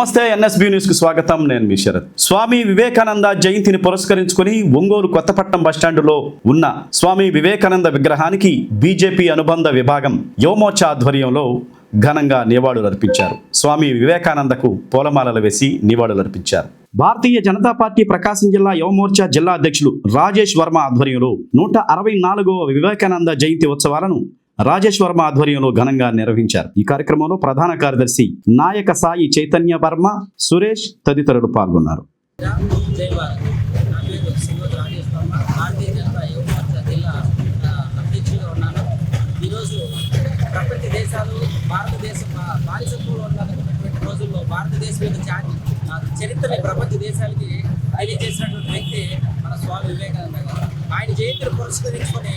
నమస్తే ఎన్ఎస్బి న్యూస్కి స్వాగతం. నేను మీ శరత్. స్వామి వివేకానంద జయంతిని పురస్కరించుకుని ఒంగోలు కొత్తపట్నం బస్టాండులో ఉన్న స్వామి వివేకానంద విగ్రహానికి బీజేపీ అనుబంధ విభాగం యువమోర్చా ఆధ్వర్యంలో ఘనంగా నివాళులు అర్పించారు. స్వామి వివేకానందకు పూలమాలలు వేసి నివాళులు అర్పించారు. భారతీయ జనతా పార్టీ ప్రకాశం జిల్లా యువమోర్చా జిల్లా అధ్యక్షులు రాజేష్ వర్మ ఆధ్వర్యంలో నూట అరవై నాలుగవ వివేకానంద జయంతి ఉత్సవాలను రాజేష్ వర్మ ఆధ్వర్యంలో ఘనంగా నిర్వహించారు. ఈ కార్యక్రమంలో ప్రధాన కార్యదర్శి నాయక సాయి చైతన్య వర్మ సురేష్ తదితరులు పాల్గొన్నారు. భారతదేశం బానిసత్వంలో ఉన్నటువంటి రోజుల్లో భారతదేశం యొక్క చరిత్రని ప్రపంచ దేశాలకి తెలియజేసినటువంటి వ్యక్తి మన స్వామి వివేకానంద గారు. ఆయన జయంతిని పురస్కరించుకొని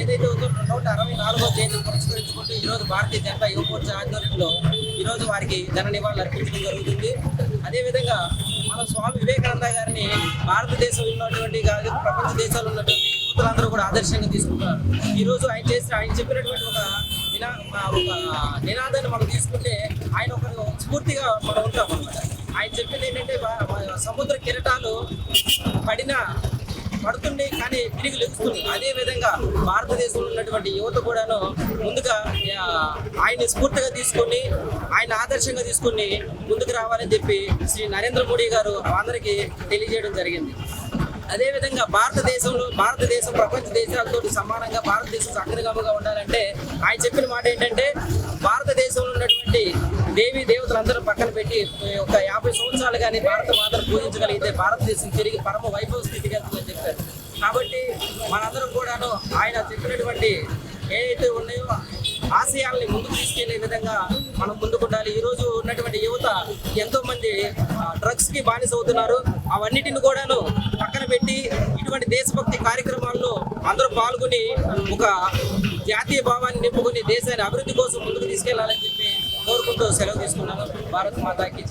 ఏదైతే ఉందో నూట అరవై నాలుగో జయంతిని పురస్కరించుకుంటూ ఈరోజు భారతీయ జనతా యువ మోర్చా ఆధ్వర్యంలో ఈరోజు వారికి ధన నివాళులు అర్పించడం జరుగుతుంది. అదేవిధంగా మన స్వామి వివేకానంద గారిని భారతదేశం ఉన్నటువంటి కాదు ప్రపంచ దేశాలు ఉన్నటువంటి యువతులందరూ కూడా ఆదర్శంగా తీసుకుంటారు ఈరోజు ఆయన చేసిన ఆయన చెప్పినటువంటి ఒక నినా ఒక నినాదాన్ని మనం తీసుకుంటే ఆయన ఒక స్ఫూర్తిగా మనం ఉంటాం అనమాట ఆయన చెప్పింది ఏంటంటే సముద్ర కిరటాలు పడిన పడుతుండే కానీ తిరిగి లెగుస్తుంది. అదే విధంగా భారతదేశంలో ఉన్నటువంటి యువత కూడాను ముందుగా ఆయన్ని స్ఫూర్తిగా తీసుకొని ఆయన ఆదర్శంగా తీసుకొని ముందుకు రావాలని చెప్పి శ్రీ నరేంద్ర మోడీ గారు అందరికీ తెలియజేయడం జరిగింది. అదేవిధంగా భారతదేశంలో భారతదేశం ప్రపంచ దేశాలతో సమానంగా భారతదేశం అగ్రగామిగా ఉండాలంటే ఆయన చెప్పిన మాట ఏంటంటే భారతదేశంలో ఉన్నటువంటి దేవి దేవతలందరూ పక్కన పెట్టి ఒక యాభై సంవత్సరాలు కానీ భారత మాతను పూజించగలిగితే భారతదేశం తిరిగి పరమ వైభవ స్థితికి వెళ్తుందని చెప్పారు కాబట్టి మనందరం కూడాను ఆయన చెప్పినటువంటి ఏవైతే ఉన్నాయో ఆశయాల్ని ముందుకు తీసుకెళ్ళే విధంగా మనం ముందుకుండాలి. ఈ రోజు ఉన్నటువంటి యువత ఎంతో మంది డ్రగ్స్కి బానిస అవుతున్నారు. అవన్నిటిని కూడాను పక్కన పెట్టి ఇటువంటి దేశభక్తి కార్యక్రమాల్లో అందరూ పాల్గొని ఒక జాతీయ భావాన్ని నింపుకుని దేశాన్ని అభివృద్ధి కోసం ముందుకు తీసుకెళ్ళాలని చెప్పి కోరుకుంటూ సెలవు తీసుకున్నాను. భారత్ మాతాకి